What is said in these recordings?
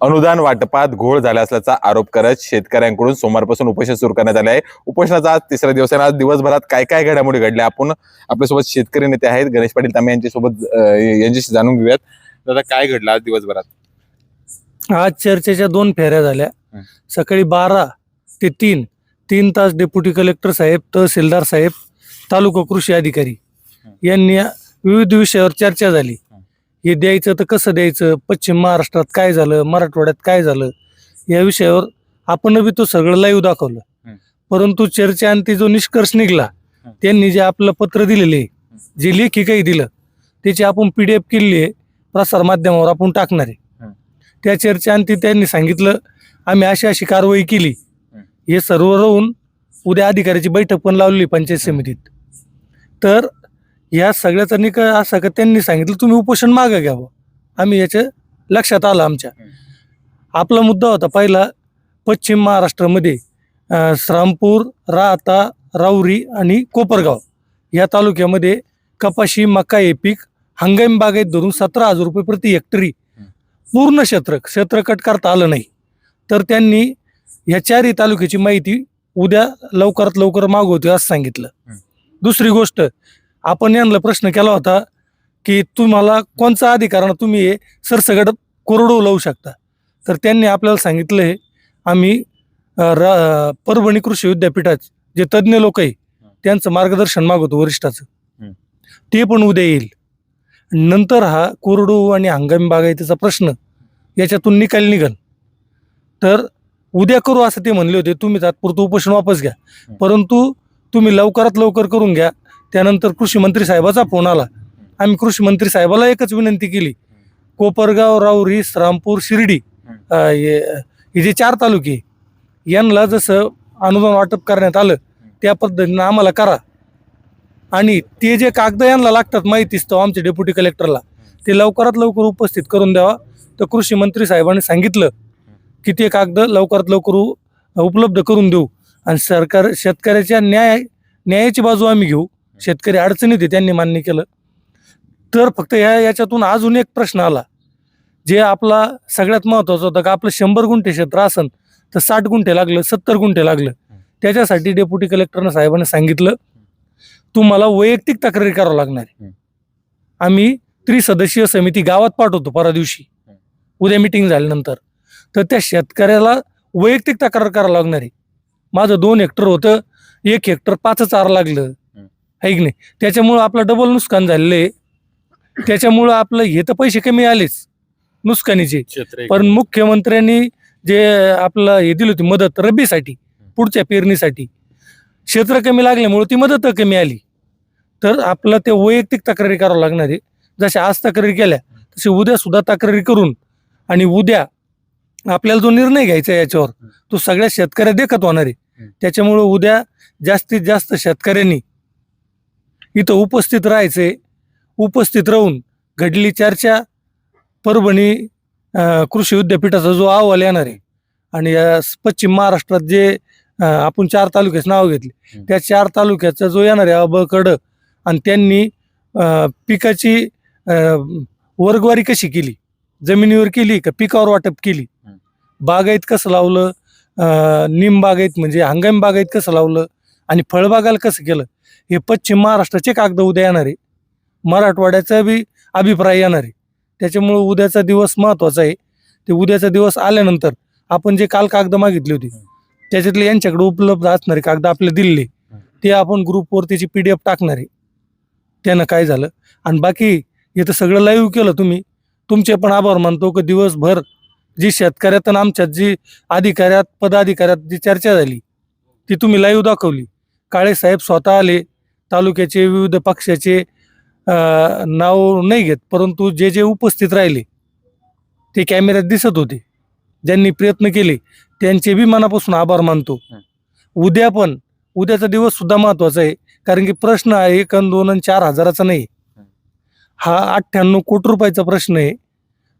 अनुदान वाटपात घोळ झाला असल्याचा आरोप करत शेतकऱ्यांकडून सोमवारपासून उपोषण सुरू करण्यात आले आहे. उपोषणाचा आज तिसरा दिवस आहे आणि आज दिवसभरात काय काय घडामोडी घडल्या? आपण आपल्यासोबत शेतकरी नेते आहेत गणेश पाटील तांबे यांच्यासोबत यांच्याशी जाणून घेऊयात. दादा काय घडलं आज दिवसभरात? आज चर्चेच्या दोन फेऱ्या झाल्या. सकाळी बारा ते तीन तीन तास डेप्युटी कलेक्टर साहेब तहसीलदार साहेब तालुका कृषी अधिकारी. यांनी विविध विषयावर चर्चा झाली. हं. द्यायचं तर कसं द्यायचं पश्चिम महाराष्ट्रात काय झालं मराठवाड्यात काय झालं या विषयावर आपण बी तो सगळं लाईव्ह दाखवलं. परंतु चर्चा आणि ते जो निष्कर्ष निघला. त्यांनी जे आपलं पत्र दिलेले जे लेखी काही दिलं त्याची आपण पी डी एफ केलेली आहे प्रसार माध्यमावर आपण टाकणार आहे. त्या चर्चा आणि त्यांनी सांगितलं आम्ही अशी अशी कारवाई केली हं. हे सर्व राहून उद्या अधिकाऱ्याची बैठक पण लावली पंचायत समितीत तर या सगळ्याचा निकाल असा का त्यांनी सांगितलं तुम्ही उपोषण मागं घ्यावं आम्ही याच्या लक्षात आलं आमच्या. आपला मुद्दा होता पहिला पश्चिम महाराष्ट्रामध्ये श्रामपूर राहता राऊरी आणि कोपरगाव या तालुक्यामध्ये कपाशी मका हे पीक हंगामी बागायत धरून सतरा हजार रुपये प्रति हेक्टरी. पूर्ण क्षेत्र क्षेत्र कट करता आलं नाही तर त्यांनी ह्या चारही तालुक्याची माहिती उद्या लवकरात लवकर मागवते असं सांगितलं. दुसरी गोष्ट आपण यांना प्रश्न केला होता की तुम्हाला कोणचा अधिकारानं तुम्ही हे सरसगट कोरडो लावू शकता? तर त्यांनी आपल्याला सांगितलं आम्ही रा परभणी कृषी विद्यापीठात जे तज्ज्ञ लोक आहे त्यांचं मार्गदर्शन मागवतो वरिष्ठाचं. ते पण उद्या येईल. नंतर हा कोरडो आणि हंगामी बागायतीचा प्रश्न याच्यातून निकाल निघल. तर उद्या करू असं ते म्हणले होते तुम्ही तात्पुरतं उपोषण वापस घ्या. परंतु तुम्ही लवकरात लवकर करून घ्या. त्यानंतर कृषी मंत्री साहेबाचा फोन आला. आम्ही कृषी मंत्री साहेबाला एकच विनंती केली. कोपरगाव राऊरी श्रामपूर शिर्डी अ, हे हे जे चार तालुके यांना जसं अनुदान वाटप करण्यात आलं त्या पद्धतीनं आम्हाला करा. आणि ते जे कागद यांना लागतात माहितीच तो आमच्या डेप्युटी कलेक्टरला. ते लवकरात लवकर उपस्थित करून द्यावा. तर कृषी मंत्री साहेबांनी सांगितलं की ते कागद लवकरात लवकर उ- उपलब्ध करून देऊ. आणि सरकार शेतकऱ्याच्या न्याय न्यायाची बाजू आम्ही घेऊ. शेतकरी अडचणीत आहे त्यांनी मान्य केलं. तर फक्त ह्या याच्यातून अजून एक प्रश्न आला. जे आपला सगळ्यात महत्त्वाचं होता का आपलं शंभर गुंठे क्षेत्र असन तर साठ गुंठे लागलं सत्तर गुंठे लागलं. त्याच्यासाठी डेप्युटी कलेक्टरनं साहेबांनी सांगितलं तुम्हाला वैयक्तिक तक्रारी करावं लागणार आहे. आम्ही त्रिसदस्यीय समिती गावात पाठवतो परा दिवशी. उद्या मिटिंग झाल्यानंतर. तर त्या शेतकऱ्याला वैयक्तिक तक्रार करावं लागणार आहे. माझं दोन हेक्टर होतं एक हेक्टर पाच चार लागलं. आहे की नाही? त्याच्यामुळं आपलं डबल नुकसान झालेलं आहे. त्याच्यामुळं आपलं हे तर पैसे कमी आलेच नुकसानीचे. पण मुख्यमंत्र्यांनी जे आपलं हे दिली होती मदत रब्बीसाठी पुढच्या पेरणीसाठी क्षेत्र कमी लागल्यामुळे ती मदत कमी आली. तर आपलं ते वैयक्तिक तक्रारी करावं लागणार आहे. जशा आज तक्रारी केल्या तसे उद्या सुद्धा तक्रारी करून आणि उद्या आपल्याला जो निर्णय घ्यायचा आहे याच्यावर तो सगळ्या शेतकऱ्या देखत होणार आहे. त्याच्यामुळे उद्या जास्तीत जास्त शेतकऱ्यांनी इथं उपस्थित राहायचंय उपस्थित राहून घडली चर्चा परभणी कृषी विद्यापीठाचा जो अहवाल येणार आहे आणि या पश्चिम महाराष्ट्रात जे आपण चार तालुक्याचं नाव घेतले. त्या चार तालुक्याचा जो येणार आहे अबकड आणि त्यांनी पिकाची वर्गवारी कशी केली जमिनीवर केली का पिकावर वाटप केली. बागायत कसं लावलं निम बागायत म्हणजे हंगामी बागायत कसं लावलं आणि फळबागाला कसं केलं हे पश्चिम महाराष्ट्राचे कागद उद्या येणार आहे. मराठवाड्याचा बी अभिप्राय येणार आहे. त्याच्यामुळं उद्याचा दिवस महत्त्वाचा आहे. ते उद्याचा दिवस आल्यानंतर आपण जे काल कागद मागितली होती त्याच्यातले यांच्याकडे उपलब्ध असणारे कागद आपल्याला दिल्ले ते आपण ग्रुपवर त्याची पी डी एफ टाकणार आहे. त्यानं काय झालं? आणि बाकी हे तर सगळं लाईव्ह केलं तुम्ही. तुमचे पण आभार मानतो की दिवसभर जी शेतकऱ्यात आणि आमच्यात जी अधिकाऱ्यात पदाधिकाऱ्यात जी चर्चा झाली ती तुम्ही लाईव्ह दाखवली. काळे साहेब स्वतः आले तालुक्याचे विविध पक्षाचे नाव नाही घेत परंतु जे जे उपस्थित राहिले ते कॅमेऱ्यात दिसत होते. ज्यांनी प्रयत्न केले त्यांचे बी मनापासून आभार मानतो. हं. उद्या पण उद्याचा दिवस सुद्धा महत्त्वाचा आहे कारण की प्रश्न आहे एक दोन अन चार हजाराचा नाही. हं. हा अठ्ठ्याण्णव कोटी रुपयाचा प्रश्न आहे.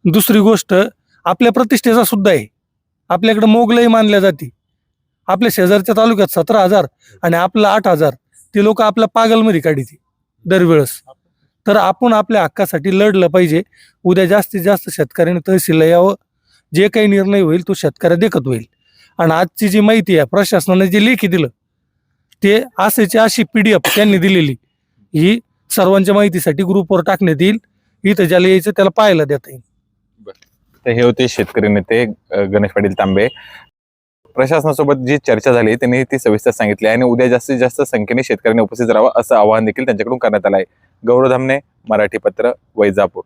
दुसरी गोष्ट आपल्या प्रतिष्ठेचा सुद्धा आहे. आपल्याकडे मोगलाई मानल्या जाते. आपल्या शेजारच्या तालुक्यात सतरा हजार आणि आपलं आठ हजार. ते लोक आपल्या पागलमध्ये काढीते दरवेळेस. तर आपण आपल्या हक्कासाठी लढलं पाहिजे. उद्या जास्तीत जास्त शेतकऱ्यांनी तहसीलला यावं. जे काही निर्णय होईल तो शेतकऱ्या देखत होईल. आणि आजची जी माहिती आहे प्रशासनाने जे लेखी दिलं ते असेची अशी पी डी एफ त्यांनी दिलेली. ही सर्वांच्या माहितीसाठी ग्रुपवर टाकण्यात येईल. इथं ज्याला यायचं त्याला पाहायला देता येईल. तर हे होते शेतकरी नेते गणेश पाटील तांबे. प्रशासनासोबत जी चर्चा झाली त्यांनी ती सविस्तर सांगितली आणि उद्या जास्तीत जास्त संख्येने शेतकऱ्यांनी उपस्थित राहावं असं आवाहन देखील त्यांच्याकडून करण्यात आलं आहे. गौरव धामणे मराठी पत्र वैजापूर.